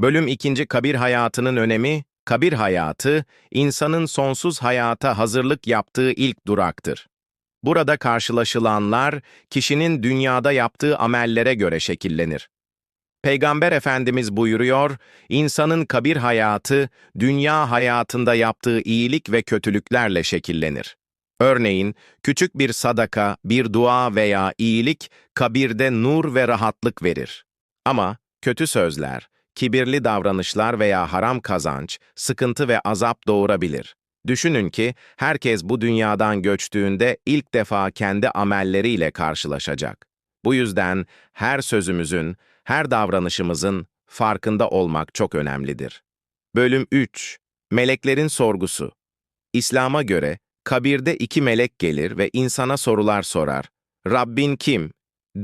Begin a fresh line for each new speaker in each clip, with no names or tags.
Bölüm 2. Kabir hayatının önemi, kabir hayatı, insanın sonsuz hayata hazırlık yaptığı ilk duraktır. Burada karşılaşılanlar, kişinin dünyada yaptığı amellere göre şekillenir. Peygamber Efendimiz buyuruyor, insanın kabir hayatı, dünya hayatında yaptığı iyilik ve kötülüklerle şekillenir. Örneğin, küçük bir sadaka, bir dua veya iyilik, kabirde nur ve rahatlık verir. Ama kötü sözler, kibirli davranışlar veya haram kazanç, sıkıntı ve azap doğurabilir. Düşünün ki, herkes bu dünyadan göçtüğünde ilk defa kendi amelleriyle karşılaşacak. Bu yüzden her sözümüzün, her davranışımızın farkında olmak çok önemlidir. Bölüm 3 Meleklerin Sorgusu İslam'a göre, kabirde iki melek gelir ve insana sorular sorar. Rabbin kim?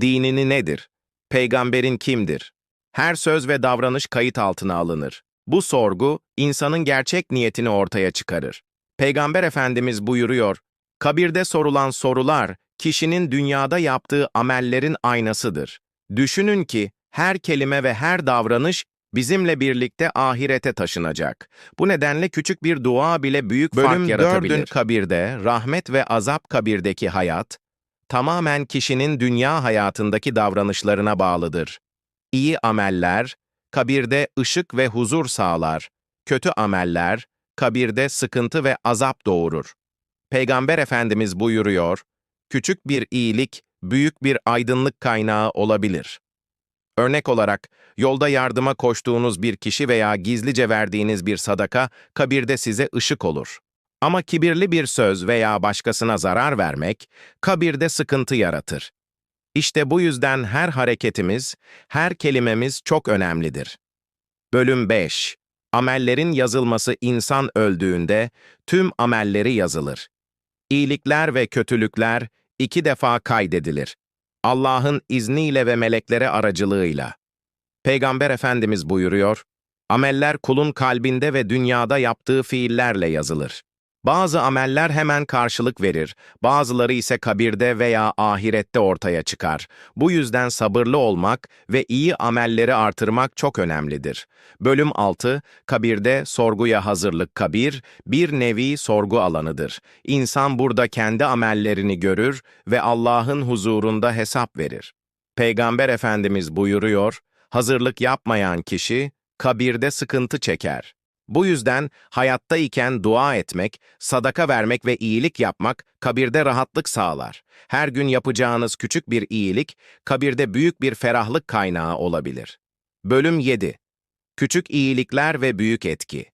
Dinini nedir? Peygamberin kimdir? Her söz ve davranış kayıt altına alınır. Bu sorgu, insanın gerçek niyetini ortaya çıkarır. Peygamber Efendimiz buyuruyor, kabirde sorulan sorular, kişinin dünyada yaptığı amellerin aynasıdır. Düşünün ki, her kelime ve her davranış bizimle birlikte ahirete taşınacak. Bu nedenle küçük bir dua bile büyük
Bölüm
fark yaratabilir.
dördün
kabirde, rahmet ve azap kabirdeki hayat, tamamen kişinin dünya hayatındaki davranışlarına bağlıdır. İyi ameller, kabirde ışık ve huzur sağlar. Kötü ameller, kabirde sıkıntı ve azap doğurur. Peygamber Efendimiz buyuruyor, küçük bir iyilik, büyük bir aydınlık kaynağı olabilir. Örnek olarak, yolda yardıma koştuğunuz bir kişi veya gizlice verdiğiniz bir sadaka, kabirde size ışık olur. Ama kibirli bir söz veya başkasına zarar vermek, kabirde sıkıntı yaratır. İşte bu yüzden her hareketimiz, her kelimemiz çok önemlidir. Bölüm 5 Amellerin yazılması insan öldüğünde tüm amelleri yazılır. İyilikler ve kötülükler iki defa kaydedilir. Allah'ın izniyle ve meleklere aracılığıyla. Peygamber Efendimiz buyuruyor, ameller kulun kalbinde ve dünyada yaptığı fiillerle yazılır. Bazı ameller hemen karşılık verir, bazıları ise kabirde veya ahirette ortaya çıkar. Bu yüzden sabırlı olmak ve iyi amelleri artırmak çok önemlidir. Bölüm 6, kabirde sorguya hazırlık kabir, bir nevi sorgu alanıdır. İnsan burada kendi amellerini görür ve Allah'ın huzurunda hesap verir. Peygamber Efendimiz buyuruyor, hazırlık yapmayan kişi kabirde sıkıntı çeker. Bu yüzden hayattayken dua etmek, sadaka vermek ve iyilik yapmak kabirde rahatlık sağlar. Her gün yapacağınız küçük bir iyilik, kabirde büyük bir ferahlık kaynağı olabilir. Bölüm 7 Küçük iyilikler ve büyük etki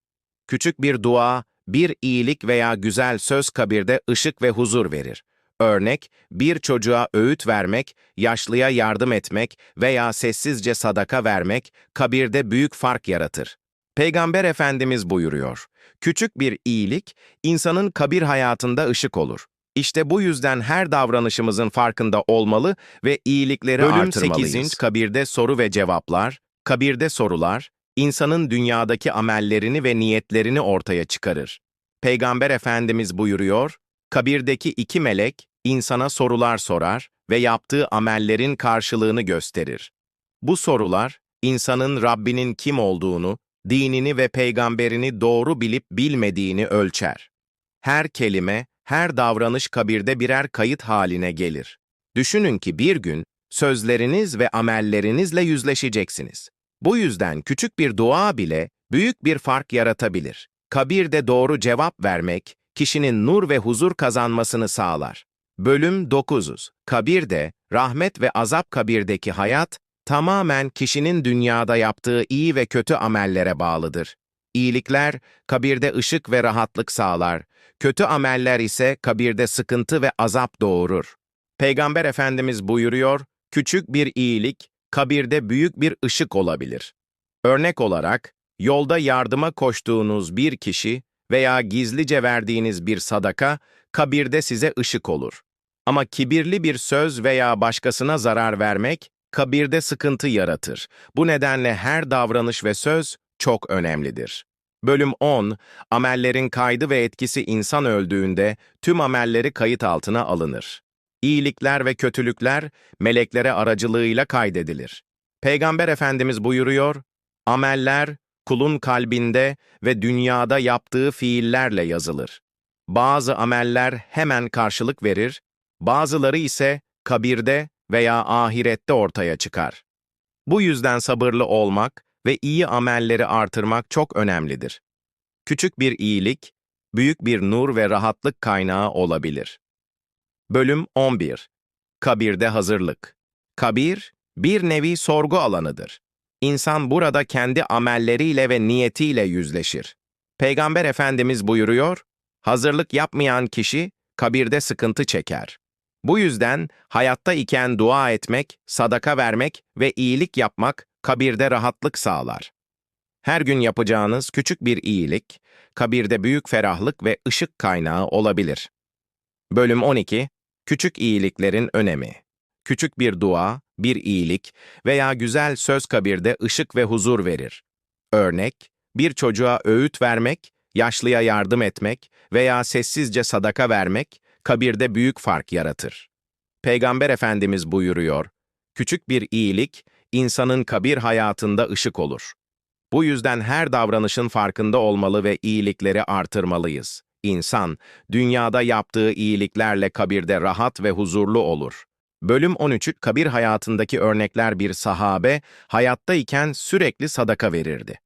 Küçük bir dua, bir iyilik veya güzel söz kabirde ışık ve huzur verir. Örnek, bir çocuğa öğüt vermek, yaşlıya yardım etmek veya sessizce sadaka vermek kabirde büyük fark yaratır. Peygamber Efendimiz buyuruyor, küçük bir iyilik, insanın kabir hayatında ışık olur. İşte bu yüzden her davranışımızın farkında olmalı ve iyilikleri
Bölüm
artırmalıyız.
8.
Kabirde soru ve cevaplar, kabirde sorular, insanın dünyadaki amellerini ve niyetlerini ortaya çıkarır. Peygamber Efendimiz buyuruyor, kabirdeki iki melek, insana sorular sorar ve yaptığı amellerin karşılığını gösterir. Bu sorular, insanın Rabbinin kim olduğunu, dinini ve peygamberini doğru bilip bilmediğini ölçer. Her kelime, her davranış kabirde birer kayıt haline gelir. Düşünün ki bir gün sözleriniz ve amellerinizle yüzleşeceksiniz. Bu yüzden küçük bir dua bile büyük bir fark yaratabilir. Kabirde doğru cevap vermek, kişinin nur ve huzur kazanmasını sağlar. Bölüm 9. Kabirde, rahmet ve azap kabirdeki hayat, tamamen kişinin dünyada yaptığı iyi ve kötü amellere bağlıdır. İyilikler, kabirde ışık ve rahatlık sağlar. Kötü ameller ise kabirde sıkıntı ve azap doğurur. Peygamber Efendimiz buyuruyor, küçük bir iyilik, kabirde büyük bir ışık olabilir. Örnek olarak, yolda yardıma koştuğunuz bir kişi veya gizlice verdiğiniz bir sadaka, kabirde size ışık olur. Ama kibirli bir söz veya başkasına zarar vermek, kabirde sıkıntı yaratır. Bu nedenle her davranış ve söz çok önemlidir. Bölüm 10, amellerin kaydı ve etkisi insan öldüğünde tüm amelleri kayıt altına alınır. İyilikler ve kötülükler meleklere aracılığıyla kaydedilir. Peygamber Efendimiz buyuruyor, Ameller, kulun kalbinde ve dünyada yaptığı fiillerle yazılır. Bazı ameller hemen karşılık verir, bazıları ise kabirde veya ahirette ortaya çıkar. Bu yüzden sabırlı olmak ve iyi amelleri artırmak çok önemlidir. Küçük bir iyilik, büyük bir nur ve rahatlık kaynağı olabilir. Bölüm 11 Kabirde hazırlık Kabir, bir nevi sorgu alanıdır. İnsan burada kendi amelleriyle ve niyetiyle yüzleşir. Peygamber Efendimiz buyuruyor, hazırlık yapmayan kişi kabirde sıkıntı çeker. Bu yüzden hayatta iken dua etmek, sadaka vermek ve iyilik yapmak kabirde rahatlık sağlar. Her gün yapacağınız küçük bir iyilik, kabirde büyük ferahlık ve ışık kaynağı olabilir. Bölüm 12 Küçük iyiliklerin önemi Küçük bir dua, bir iyilik veya güzel söz kabirde ışık ve huzur verir. Örnek, bir çocuğa öğüt vermek, yaşlıya yardım etmek veya sessizce sadaka vermek, kabirde büyük fark yaratır. Peygamber Efendimiz buyuruyor, küçük bir iyilik, insanın kabir hayatında ışık olur. Bu yüzden her davranışın farkında olmalı ve iyilikleri artırmalıyız. İnsan, dünyada yaptığı iyiliklerle kabirde rahat ve huzurlu olur. Bölüm 13 kabir hayatındaki örnekler bir sahabe, hayattayken sürekli sadaka verirdi.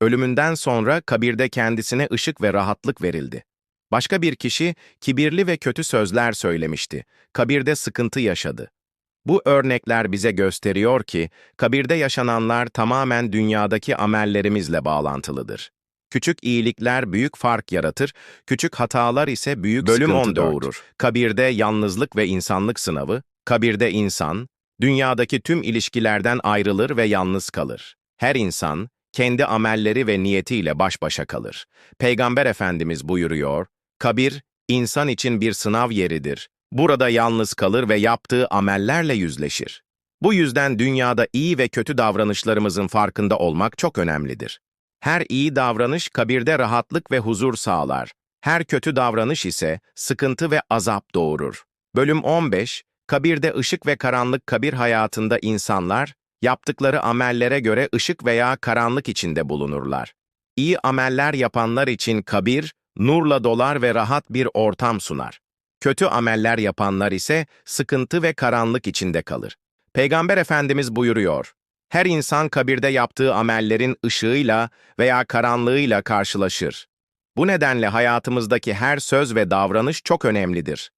Ölümünden sonra kabirde kendisine ışık ve rahatlık verildi. Başka bir kişi kibirli ve kötü sözler söylemişti. Kabirde sıkıntı yaşadı. Bu örnekler bize gösteriyor ki, kabirde yaşananlar tamamen dünyadaki amellerimizle bağlantılıdır. Küçük iyilikler büyük fark yaratır, küçük hatalar ise büyük
Bölüm
sıkıntı
14.
doğurur. Kabirde yalnızlık ve insanlık sınavı, kabirde insan, dünyadaki tüm ilişkilerden ayrılır ve yalnız kalır. Her insan, kendi amelleri ve niyetiyle baş başa kalır. Peygamber Efendimiz buyuruyor, kabir, insan için bir sınav yeridir. Burada yalnız kalır ve yaptığı amellerle yüzleşir. Bu yüzden dünyada iyi ve kötü davranışlarımızın farkında olmak çok önemlidir. Her iyi davranış kabirde rahatlık ve huzur sağlar. Her kötü davranış ise sıkıntı ve azap doğurur. Bölüm 15, Kabirde ışık ve karanlık kabir hayatında insanlar, yaptıkları amellere göre ışık veya karanlık içinde bulunurlar. İyi ameller yapanlar için kabir, nurla dolar ve rahat bir ortam sunar. Kötü ameller yapanlar ise sıkıntı ve karanlık içinde kalır. Peygamber Efendimiz buyuruyor, her insan kabirde yaptığı amellerin ışığıyla veya karanlığıyla karşılaşır. Bu nedenle hayatımızdaki her söz ve davranış çok önemlidir.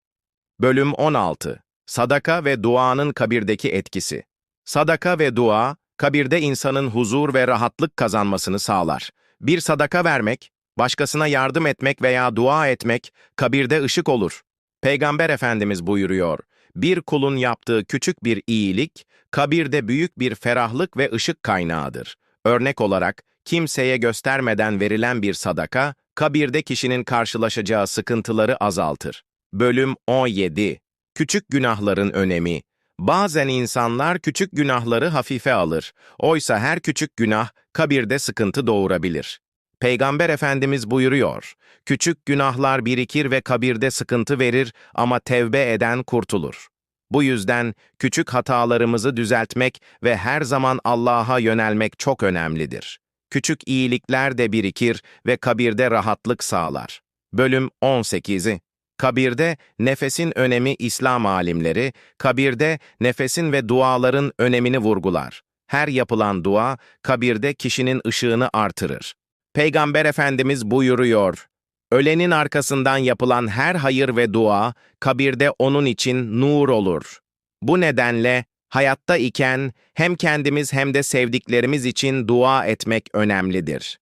Bölüm 16 Sadaka ve duanın kabirdeki etkisi Sadaka ve dua, kabirde insanın huzur ve rahatlık kazanmasını sağlar. Bir sadaka vermek, başkasına yardım etmek veya dua etmek, kabirde ışık olur. Peygamber Efendimiz buyuruyor, bir kulun yaptığı küçük bir iyilik, kabirde büyük bir ferahlık ve ışık kaynağıdır. Örnek olarak, kimseye göstermeden verilen bir sadaka, kabirde kişinin karşılaşacağı sıkıntıları azaltır. Bölüm 17 Küçük günahların önemi Bazen insanlar küçük günahları hafife alır. Oysa her küçük günah kabirde sıkıntı doğurabilir. Peygamber Efendimiz buyuruyor, küçük günahlar birikir ve kabirde sıkıntı verir ama tevbe eden kurtulur. Bu yüzden küçük hatalarımızı düzeltmek ve her zaman Allah'a yönelmek çok önemlidir. Küçük iyilikler de birikir ve kabirde rahatlık sağlar. Bölüm 18'i Kabirde nefesin önemi İslam alimleri, kabirde nefesin ve duaların önemini vurgular. Her yapılan dua, kabirde kişinin ışığını artırır. Peygamber Efendimiz buyuruyor, Ölenin arkasından yapılan her hayır ve dua, kabirde onun için nur olur. Bu nedenle hayatta iken hem kendimiz hem de sevdiklerimiz için dua etmek önemlidir.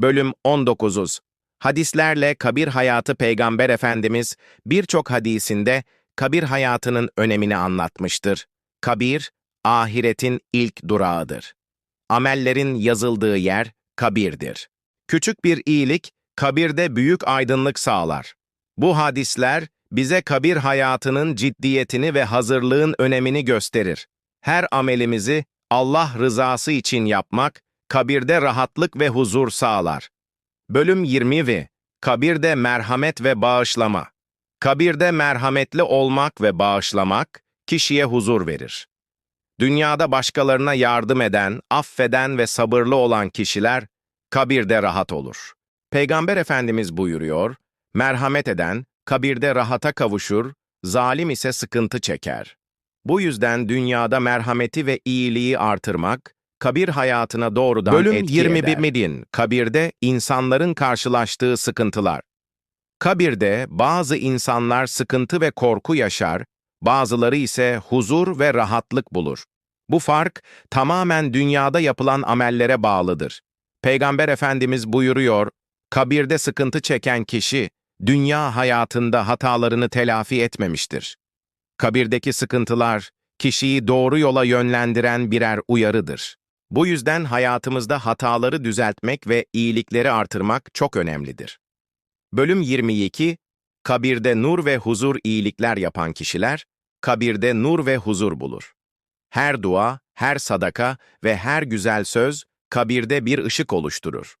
Bölüm 19 Hadislerle kabir hayatı Peygamber Efendimiz birçok hadisinde kabir hayatının önemini anlatmıştır. Kabir, ahiretin ilk durağıdır. Amellerin yazıldığı yer kabirdir. Küçük bir iyilik, kabirde büyük aydınlık sağlar. Bu hadisler, bize kabir hayatının ciddiyetini ve hazırlığın önemini gösterir. Her amelimizi Allah rızası için yapmak, kabirde rahatlık ve huzur sağlar. Bölüm 20 ve Kabirde merhamet ve bağışlama. Kabirde merhametli olmak ve bağışlamak kişiye huzur verir. Dünyada başkalarına yardım eden, affeden ve sabırlı olan kişiler kabirde rahat olur. Peygamber Efendimiz buyuruyor, merhamet eden kabirde rahata kavuşur, zalim ise sıkıntı çeker. Bu yüzden dünyada merhameti ve iyiliği artırmak, kabir hayatına doğrudan
Bölüm
etki
21
eder. Midin, kabirde insanların karşılaştığı sıkıntılar. Kabirde bazı insanlar sıkıntı ve korku yaşar, bazıları ise huzur ve rahatlık bulur. Bu fark tamamen dünyada yapılan amellere bağlıdır. Peygamber Efendimiz buyuruyor, kabirde sıkıntı çeken kişi, dünya hayatında hatalarını telafi etmemiştir. Kabirdeki sıkıntılar, kişiyi doğru yola yönlendiren birer uyarıdır. Bu yüzden hayatımızda hataları düzeltmek ve iyilikleri artırmak çok önemlidir. Bölüm 22, Kabirde nur ve huzur iyilikler yapan kişiler, kabirde nur ve huzur bulur. Her dua, her sadaka ve her güzel söz, kabirde bir ışık oluşturur.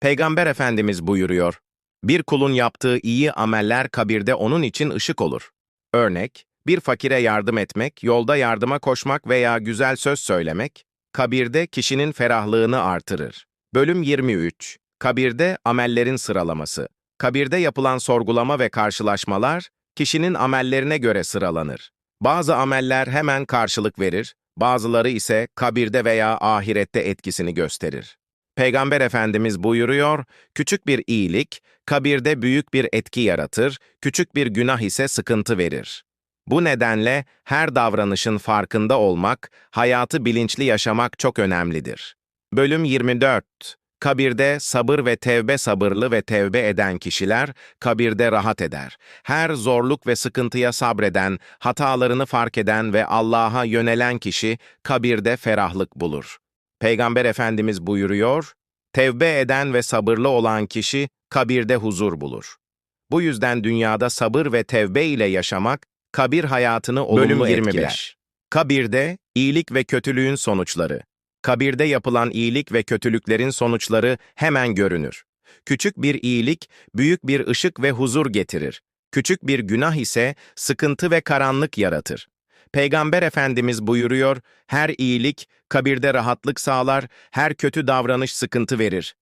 Peygamber Efendimiz buyuruyor, bir kulun yaptığı iyi ameller kabirde onun için ışık olur. Örnek, bir fakire yardım etmek, yolda yardıma koşmak veya güzel söz söylemek, kabirde kişinin ferahlığını artırır. Bölüm 23 Kabirde amellerin sıralaması. Kabirde yapılan sorgulama ve karşılaşmalar, kişinin amellerine göre sıralanır. Bazı ameller hemen karşılık verir, bazıları ise kabirde veya ahirette etkisini gösterir. Peygamber Efendimiz buyuruyor, küçük bir iyilik, kabirde büyük bir etki yaratır, küçük bir günah ise sıkıntı verir. Bu nedenle her davranışın farkında olmak, hayatı bilinçli yaşamak çok önemlidir. Bölüm 24 Kabirde sabır ve tevbe sabırlı ve tevbe eden kişiler kabirde rahat eder. Her zorluk ve sıkıntıya sabreden, hatalarını fark eden ve Allah'a yönelen kişi kabirde ferahlık bulur. Peygamber Efendimiz buyuruyor, tevbe eden ve sabırlı olan kişi kabirde huzur bulur. Bu yüzden dünyada sabır ve tevbe ile yaşamak, kabir hayatını olumlu
Bölüm 25.
etkiler. Kabirde, iyilik ve kötülüğün sonuçları. Kabirde yapılan iyilik ve kötülüklerin sonuçları hemen görünür. Küçük bir iyilik, büyük bir ışık ve huzur getirir. Küçük bir günah ise sıkıntı ve karanlık yaratır. Peygamber Efendimiz buyuruyor, her iyilik kabirde rahatlık sağlar, her kötü davranış sıkıntı verir.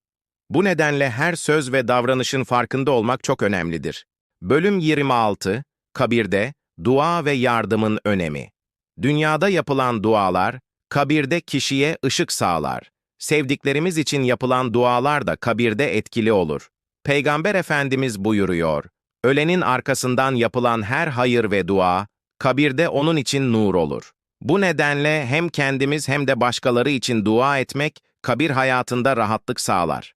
Bu nedenle her söz ve davranışın farkında olmak çok önemlidir. Bölüm 26, Kabirde, Dua ve Yardımın Önemi Dünyada yapılan dualar, kabirde kişiye ışık sağlar. Sevdiklerimiz için yapılan dualar da kabirde etkili olur. Peygamber Efendimiz buyuruyor, ölenin arkasından yapılan her hayır ve dua, kabirde onun için nur olur. Bu nedenle hem kendimiz hem de başkaları için dua etmek, kabir hayatında rahatlık sağlar.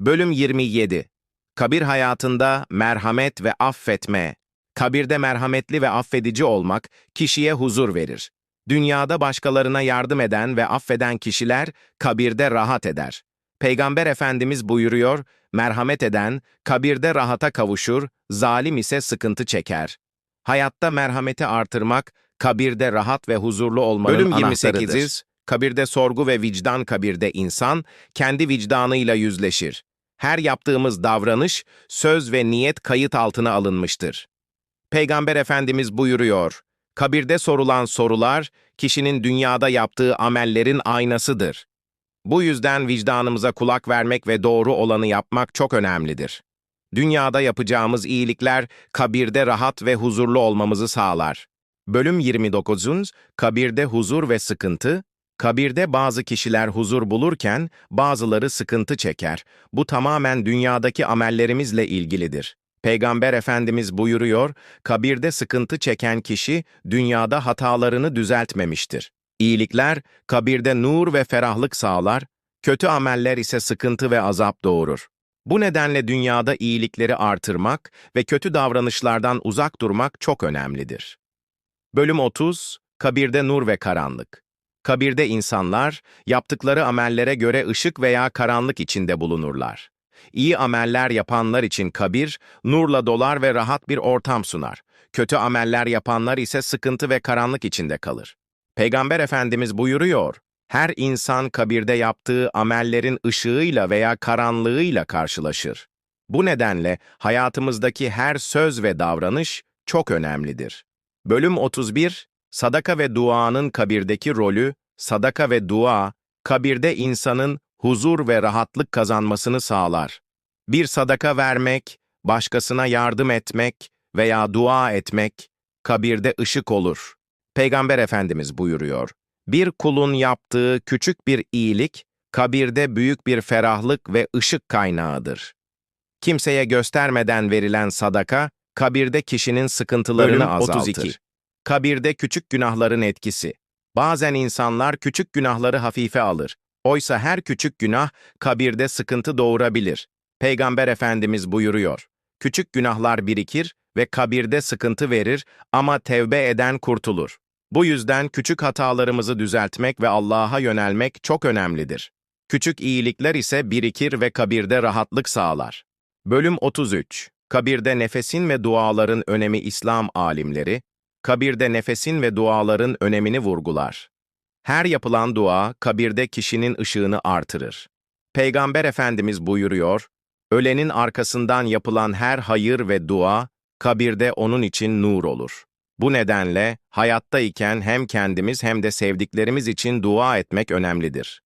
Bölüm 27 Kabir hayatında merhamet ve affetme. Kabirde merhametli ve affedici olmak kişiye huzur verir. Dünyada başkalarına yardım eden ve affeden kişiler kabirde rahat eder. Peygamber Efendimiz buyuruyor, merhamet eden kabirde rahata kavuşur, zalim ise sıkıntı çeker. Hayatta merhameti artırmak, kabirde rahat ve huzurlu olmanın
Bölüm
anahtarıdır.
28.
Kabirde sorgu ve vicdan kabirde insan, kendi vicdanıyla yüzleşir. Her yaptığımız davranış, söz ve niyet kayıt altına alınmıştır. Peygamber Efendimiz buyuruyor, kabirde sorulan sorular, kişinin dünyada yaptığı amellerin aynasıdır. Bu yüzden vicdanımıza kulak vermek ve doğru olanı yapmak çok önemlidir. Dünyada yapacağımız iyilikler, kabirde rahat ve huzurlu olmamızı sağlar. Bölüm 29. Kabirde huzur ve sıkıntı, Kabirde bazı kişiler huzur bulurken bazıları sıkıntı çeker. Bu tamamen dünyadaki amellerimizle ilgilidir. Peygamber Efendimiz buyuruyor, kabirde sıkıntı çeken kişi dünyada hatalarını düzeltmemiştir. İyilikler kabirde nur ve ferahlık sağlar, kötü ameller ise sıkıntı ve azap doğurur. Bu nedenle dünyada iyilikleri artırmak ve kötü davranışlardan uzak durmak çok önemlidir. Bölüm 30 Kabirde nur ve karanlık. Kabirde insanlar, yaptıkları amellere göre ışık veya karanlık içinde bulunurlar. İyi ameller yapanlar için kabir, nurla dolar ve rahat bir ortam sunar. Kötü ameller yapanlar ise sıkıntı ve karanlık içinde kalır. Peygamber Efendimiz buyuruyor, her insan kabirde yaptığı amellerin ışığıyla veya karanlığıyla karşılaşır. Bu nedenle hayatımızdaki her söz ve davranış çok önemlidir. Bölüm 31 Sadaka ve duanın kabirdeki rolü, sadaka ve dua, kabirde insanın huzur ve rahatlık kazanmasını sağlar. Bir sadaka vermek, başkasına yardım etmek veya dua etmek, kabirde ışık olur. Peygamber Efendimiz buyuruyor, bir kulun yaptığı küçük bir iyilik, kabirde büyük bir ferahlık ve ışık kaynağıdır. Kimseye göstermeden verilen sadaka, kabirde kişinin sıkıntılarını
Bölüm
azaltır.
32.
Kabirde küçük günahların etkisi. Bazen insanlar küçük günahları hafife alır. Oysa her küçük günah kabirde sıkıntı doğurabilir. Peygamber Efendimiz buyuruyor, küçük günahlar birikir ve kabirde sıkıntı verir ama tevbe eden kurtulur. Bu yüzden küçük hatalarımızı düzeltmek ve Allah'a yönelmek çok önemlidir. Küçük iyilikler ise birikir ve kabirde rahatlık sağlar. Bölüm 33 Kabirde nefesin ve duaların önemi İslam alimleri, kabirde nefesin ve duaların önemini vurgular. Her yapılan dua, kabirde kişinin ışığını artırır. Peygamber Efendimiz buyuruyor, ölenin arkasından yapılan her hayır ve dua, kabirde onun için nur olur. Bu nedenle hayattayken hem kendimiz hem de sevdiklerimiz için dua etmek önemlidir.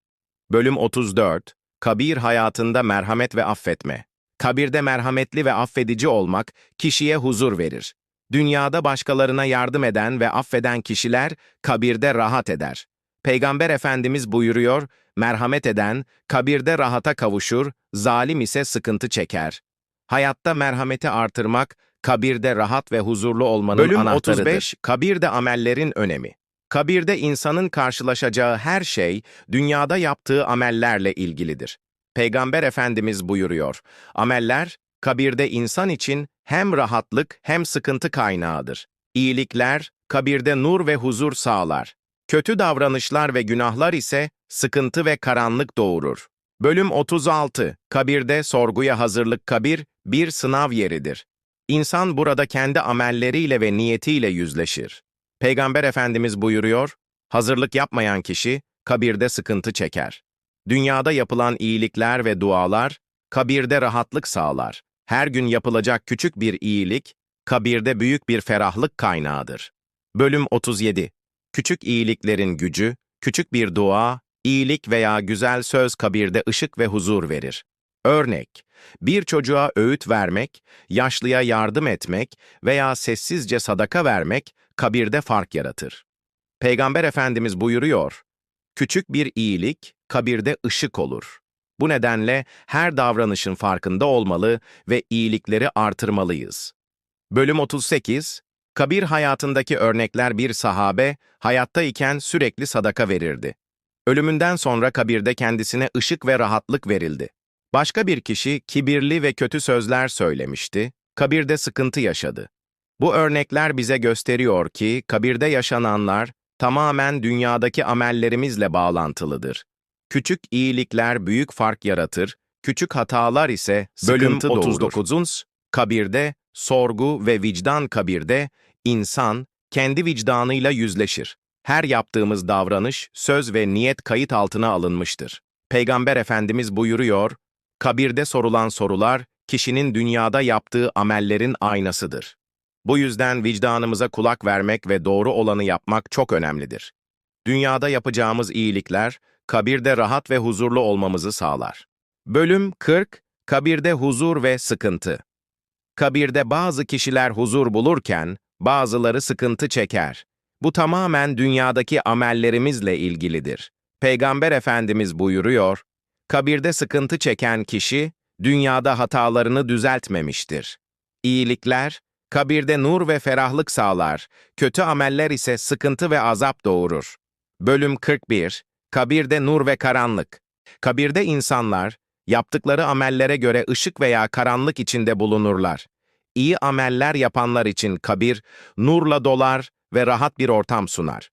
Bölüm 34 Kabir hayatında merhamet ve affetme. Kabirde merhametli ve affedici olmak kişiye huzur verir. Dünyada başkalarına yardım eden ve affeden kişiler kabirde rahat eder. Peygamber Efendimiz buyuruyor, merhamet eden kabirde rahata kavuşur, zalim ise sıkıntı çeker. Hayatta merhameti artırmak, kabirde rahat ve huzurlu olmanın
Bölüm
anahtarıdır.
35,
Kabirde amellerin önemi. Kabirde insanın karşılaşacağı her şey, dünyada yaptığı amellerle ilgilidir. Peygamber Efendimiz buyuruyor, ameller, kabirde insan için hem rahatlık hem sıkıntı kaynağıdır. İyilikler, kabirde nur ve huzur sağlar. Kötü davranışlar ve günahlar ise sıkıntı ve karanlık doğurur. Bölüm 36 Kabirde sorguya hazırlık kabir bir sınav yeridir. İnsan burada kendi amelleriyle ve niyetiyle yüzleşir. Peygamber Efendimiz buyuruyor, hazırlık yapmayan kişi kabirde sıkıntı çeker. Dünyada yapılan iyilikler ve dualar kabirde rahatlık sağlar. Her gün yapılacak küçük bir iyilik kabirde büyük bir ferahlık kaynağıdır. Bölüm 37 Küçük iyiliklerin gücü, küçük bir dua, iyilik veya güzel söz kabirde ışık ve huzur verir. Örnek, bir çocuğa öğüt vermek, yaşlıya yardım etmek veya sessizce sadaka vermek kabirde fark yaratır. Peygamber Efendimiz buyuruyor, küçük bir iyilik kabirde ışık olur. Bu nedenle her davranışın farkında olmalı ve iyilikleri artırmalıyız. Bölüm 38 Kabir hayatındaki örnekler bir sahabe, hayattayken sürekli sadaka verirdi. Ölümünden sonra kabirde kendisine ışık ve rahatlık verildi. Başka bir kişi kibirli ve kötü sözler söylemişti, kabirde sıkıntı yaşadı. Bu örnekler bize gösteriyor ki kabirde yaşananlar tamamen dünyadaki amellerimizle bağlantılıdır. Küçük iyilikler büyük fark yaratır, küçük hatalar ise
Bölüm
sıkıntı doğurur.
39.
Kabirde, sorgu ve vicdan kabirde, insan kendi vicdanıyla yüzleşir. Her yaptığımız davranış, söz ve niyet kayıt altına alınmıştır. Peygamber Efendimiz buyuruyor, kabirde sorulan sorular, kişinin dünyada yaptığı amellerin aynasıdır. Bu yüzden vicdanımıza kulak vermek ve doğru olanı yapmak çok önemlidir. Dünyada yapacağımız iyilikler, kabirde rahat ve huzurlu olmamızı sağlar. Bölüm 40 Kabirde huzur ve sıkıntı Kabirde bazı kişiler huzur bulurken, bazıları sıkıntı çeker. Bu tamamen dünyadaki amellerimizle ilgilidir. Peygamber Efendimiz buyuruyor, kabirde sıkıntı çeken kişi, dünyada hatalarını düzeltmemiştir. İyilikler, kabirde nur ve ferahlık sağlar, kötü ameller ise sıkıntı ve azap doğurur. Bölüm 41 Kabirde nur ve karanlık Kabirde insanlar, yaptıkları amellere göre ışık veya karanlık içinde bulunurlar. İyi ameller yapanlar için kabir, nurla dolar ve rahat bir ortam sunar.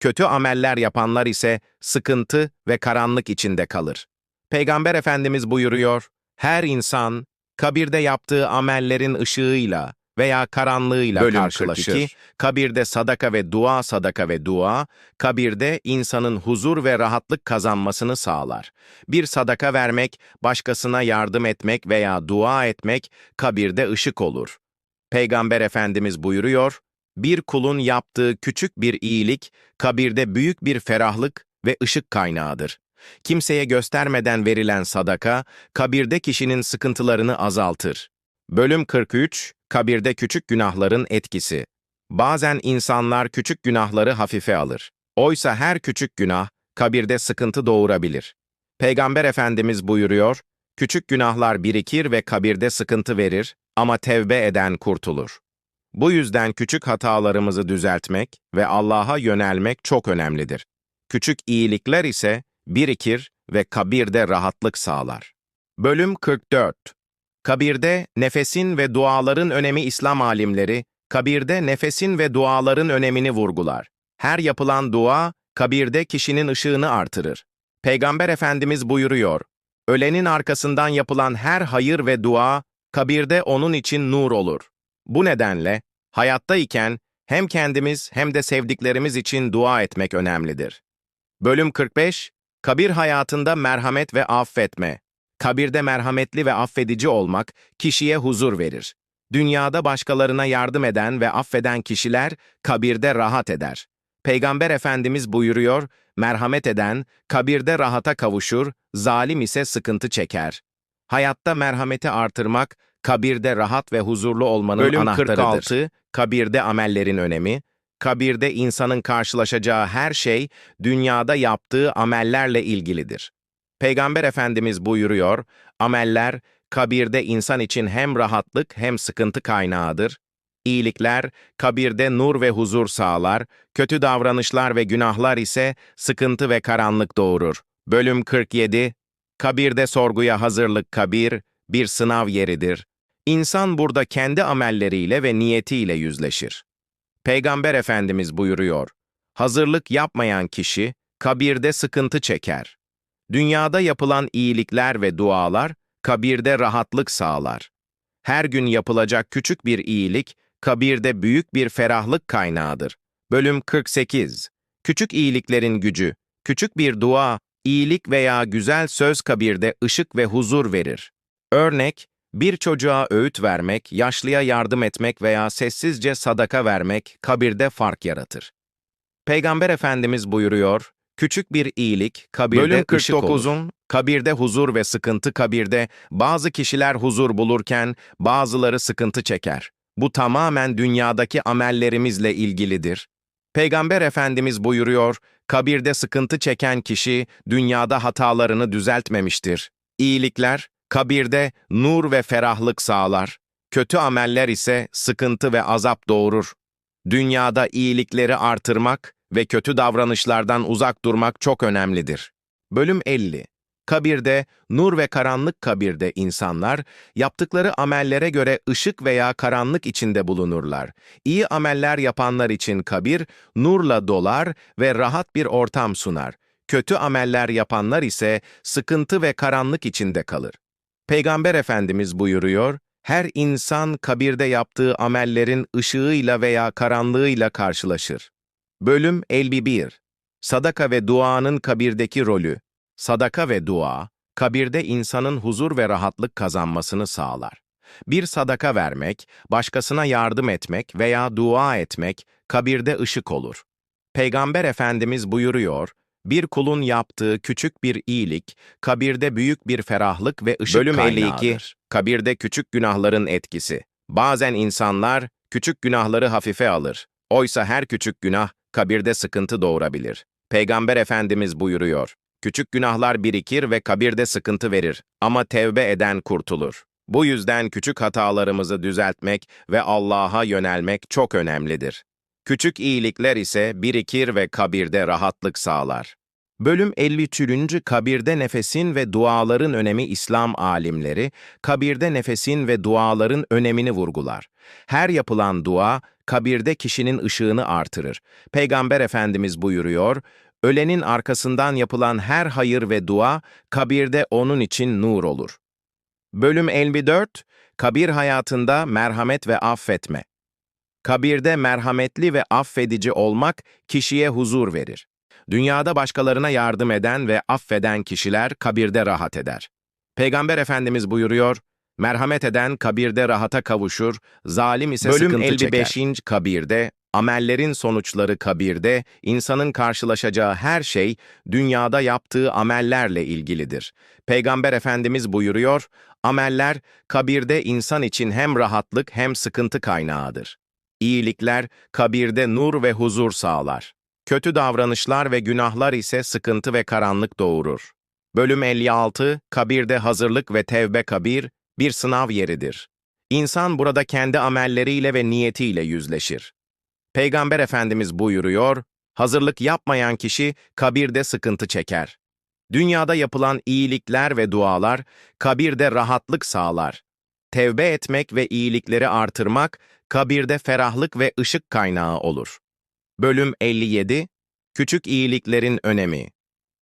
Kötü ameller yapanlar ise sıkıntı ve karanlık içinde kalır. Peygamber Efendimiz buyuruyor, her insan kabirde yaptığı amellerin ışığıyla veya karanlığıyla
Bölüm
karşılaşır.
42.
Kabirde sadaka ve dua, sadaka ve dua, kabirde insanın huzur ve rahatlık kazanmasını sağlar. Bir sadaka vermek, başkasına yardım etmek veya dua etmek kabirde ışık olur. Peygamber Efendimiz buyuruyor, Bir kulun yaptığı küçük bir iyilik, kabirde büyük bir ferahlık ve ışık kaynağıdır. Kimseye göstermeden verilen sadaka, kabirde kişinin sıkıntılarını azaltır. Bölüm 43, Kabirde Küçük Günahların Etkisi Bazen insanlar küçük günahları hafife alır. Oysa her küçük günah, kabirde sıkıntı doğurabilir. Peygamber Efendimiz buyuruyor, küçük günahlar birikir ve kabirde sıkıntı verir ama tevbe eden kurtulur. Bu yüzden küçük hatalarımızı düzeltmek ve Allah'a yönelmek çok önemlidir. Küçük iyilikler ise birikir ve kabirde rahatlık sağlar. Bölüm 44 Kabirde nefesin ve duaların önemi İslam alimleri, kabirde nefesin ve duaların önemini vurgular. Her yapılan dua, kabirde kişinin ışığını artırır. Peygamber Efendimiz buyuruyor, ölenin arkasından yapılan her hayır ve dua, kabirde onun için nur olur. Bu nedenle, hayattayken hem kendimiz hem de sevdiklerimiz için dua etmek önemlidir. Bölüm 45, Kabir hayatında merhamet ve affetme. Kabirde merhametli ve affedici olmak kişiye huzur verir. Dünyada başkalarına yardım eden ve affeden kişiler kabirde rahat eder. Peygamber Efendimiz buyuruyor, merhamet eden kabirde rahata kavuşur, zalim ise sıkıntı çeker. Hayatta merhameti artırmak, kabirde rahat ve huzurlu olmanın
Bölüm
anahtarıdır.
46,
kabirde amellerin önemi, kabirde insanın karşılaşacağı her şey dünyada yaptığı amellerle ilgilidir. Peygamber Efendimiz buyuruyor, ameller kabirde insan için hem rahatlık hem sıkıntı kaynağıdır. İyilikler kabirde nur ve huzur sağlar, kötü davranışlar ve günahlar ise sıkıntı ve karanlık doğurur. Bölüm 47 Kabirde sorguya hazırlık kabir, bir sınav yeridir. İnsan burada kendi amelleriyle ve niyetiyle yüzleşir. Peygamber Efendimiz buyuruyor, hazırlık yapmayan kişi kabirde sıkıntı çeker. Dünyada yapılan iyilikler ve dualar kabirde rahatlık sağlar. Her gün yapılacak küçük bir iyilik kabirde büyük bir ferahlık kaynağıdır. Bölüm 48 Küçük iyiliklerin gücü, küçük bir dua, iyilik veya güzel söz kabirde ışık ve huzur verir. Örnek, bir çocuğa öğüt vermek, yaşlıya yardım etmek veya sessizce sadaka vermek kabirde fark yaratır. Peygamber Efendimiz buyuruyor, küçük bir iyilik kabirde
Bölüm
ışık olur.
49'un
Kabirde huzur ve sıkıntı kabirde bazı kişiler huzur bulurken bazıları sıkıntı çeker. Bu tamamen dünyadaki amellerimizle ilgilidir. Peygamber Efendimiz buyuruyor, kabirde sıkıntı çeken kişi dünyada hatalarını düzeltmemiştir. İyilikler kabirde nur ve ferahlık sağlar. Kötü ameller ise sıkıntı ve azap doğurur. Dünyada iyilikleri artırmak ve kötü davranışlardan uzak durmak çok önemlidir. Bölüm 50 Kabirde, nur ve karanlık kabirde insanlar, yaptıkları amellere göre ışık veya karanlık içinde bulunurlar. İyi ameller yapanlar için kabir, nurla dolar ve rahat bir ortam sunar. Kötü ameller yapanlar ise sıkıntı ve karanlık içinde kalır. Peygamber Efendimiz buyuruyor, her insan kabirde yaptığı amellerin ışığıyla veya karanlığıyla karşılaşır. Bölüm 51 Sadaka ve duanın kabirdeki rolü Sadaka ve dua, kabirde insanın huzur ve rahatlık kazanmasını sağlar. Bir sadaka vermek, başkasına yardım etmek veya dua etmek kabirde ışık olur. Peygamber Efendimiz buyuruyor, bir kulun yaptığı küçük bir iyilik, kabirde büyük bir ferahlık ve ışık
Bölüm 52,
kaynağıdır. Kabirde küçük günahların etkisi. Bazen insanlar küçük günahları hafife alır. Oysa her küçük günah kabirde sıkıntı doğurabilir. Peygamber Efendimiz buyuruyor, Küçük günahlar birikir ve kabirde sıkıntı verir ama tevbe eden kurtulur. Bu yüzden küçük hatalarımızı düzeltmek ve Allah'a yönelmek çok önemlidir. Küçük iyilikler ise birikir ve kabirde rahatlık sağlar. Bölüm 53. Kabirde nefesin ve duaların önemi İslam alimleri, kabirde nefesin ve duaların önemini vurgular. Her yapılan dua, kabirde kişinin ışığını artırır. Peygamber Efendimiz buyuruyor, Ölenin arkasından yapılan her hayır ve dua, kabirde onun için nur olur. Bölüm 54, Kabir hayatında merhamet ve affetme. Kabirde merhametli ve affedici olmak kişiye huzur verir. Dünyada başkalarına yardım eden ve affeden kişiler kabirde rahat eder. Peygamber Efendimiz buyuruyor, merhamet eden kabirde rahata kavuşur, zalim ise
Bölüm
sıkıntı
55.
çeker. kabirde Amellerin sonuçları kabirde, insanın karşılaşacağı her şey, dünyada yaptığı amellerle ilgilidir. Peygamber Efendimiz buyuruyor, ameller, kabirde insan için hem rahatlık hem sıkıntı kaynağıdır. İyilikler, kabirde nur ve huzur sağlar. Kötü davranışlar ve günahlar ise sıkıntı ve karanlık doğurur. Bölüm 56, Kabirde Hazırlık ve Tevbe Kabir, bir sınav yeridir. İnsan burada kendi amelleriyle ve niyetiyle yüzleşir. Peygamber Efendimiz buyuruyor, hazırlık yapmayan kişi kabirde sıkıntı çeker. Dünyada yapılan iyilikler ve dualar kabirde rahatlık sağlar. Tevbe etmek ve iyilikleri artırmak kabirde ferahlık ve ışık kaynağı olur. Bölüm 57 Küçük iyiliklerin önemi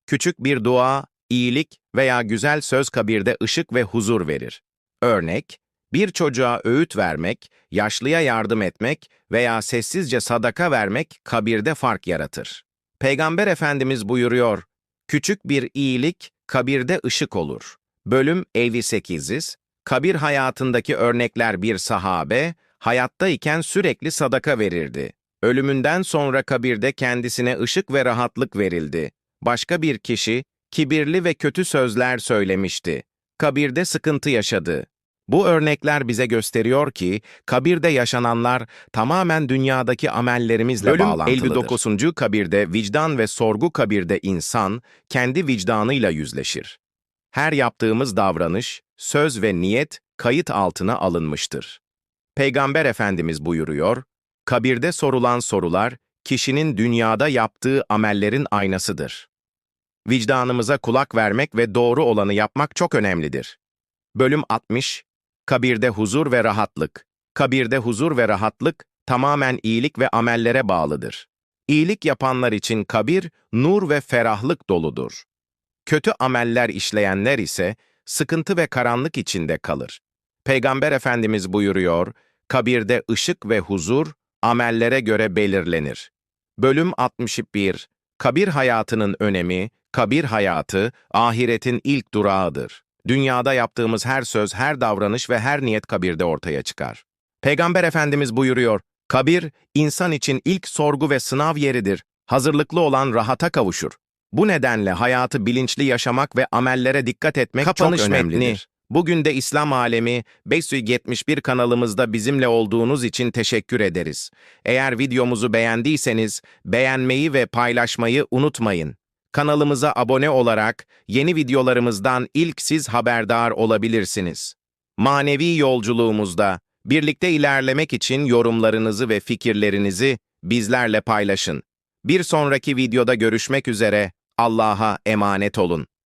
Küçük bir dua, iyilik veya güzel söz kabirde ışık ve huzur verir. Örnek, bir çocuğa öğüt vermek, yaşlıya yardım etmek veya sessizce sadaka vermek kabirde fark yaratır. Peygamber Efendimiz buyuruyor, küçük bir iyilik kabirde ışık olur. Bölüm 58 Kabir hayatındaki örnekler bir sahabe, hayattayken sürekli sadaka verirdi. Ölümünden sonra kabirde kendisine ışık ve rahatlık verildi. Başka bir kişi, kibirli ve kötü sözler söylemişti. Kabirde sıkıntı yaşadı. Bu örnekler bize gösteriyor ki, kabirde yaşananlar tamamen dünyadaki amellerimizle
Bölüm
bağlantılıdır.
59.
kabirde vicdan ve sorgu kabirde insan, kendi vicdanıyla yüzleşir. Her yaptığımız davranış, söz ve niyet kayıt altına alınmıştır. Peygamber Efendimiz buyuruyor, kabirde sorulan sorular, kişinin dünyada yaptığı amellerin aynasıdır. Vicdanımıza kulak vermek ve doğru olanı yapmak çok önemlidir. Bölüm 60 Kabirde huzur ve rahatlık. Kabirde huzur ve rahatlık tamamen iyilik ve amellere bağlıdır. İyilik yapanlar için kabir, nur ve ferahlık doludur. Kötü ameller işleyenler ise sıkıntı ve karanlık içinde kalır. Peygamber Efendimiz buyuruyor, kabirde ışık ve huzur amellere göre belirlenir. Bölüm 61 Kabir hayatının önemi, kabir hayatı, ahiretin ilk durağıdır. Dünyada yaptığımız her söz, her davranış ve her niyet kabirde ortaya çıkar. Peygamber Efendimiz buyuruyor, kabir, insan için ilk sorgu ve sınav yeridir. Hazırlıklı olan rahata kavuşur. Bu nedenle hayatı bilinçli yaşamak ve amellere dikkat etmek
Kapanış
çok önemlidir.
metni.
Bugün de İslam Alemi 571 kanalımızda bizimle olduğunuz için teşekkür ederiz. Eğer videomuzu beğendiyseniz beğenmeyi ve paylaşmayı unutmayın. Kanalımıza abone olarak yeni videolarımızdan ilk siz haberdar olabilirsiniz. Manevi yolculuğumuzda birlikte ilerlemek için yorumlarınızı ve fikirlerinizi bizlerle paylaşın. Bir sonraki videoda görüşmek üzere, Allah'a emanet olun.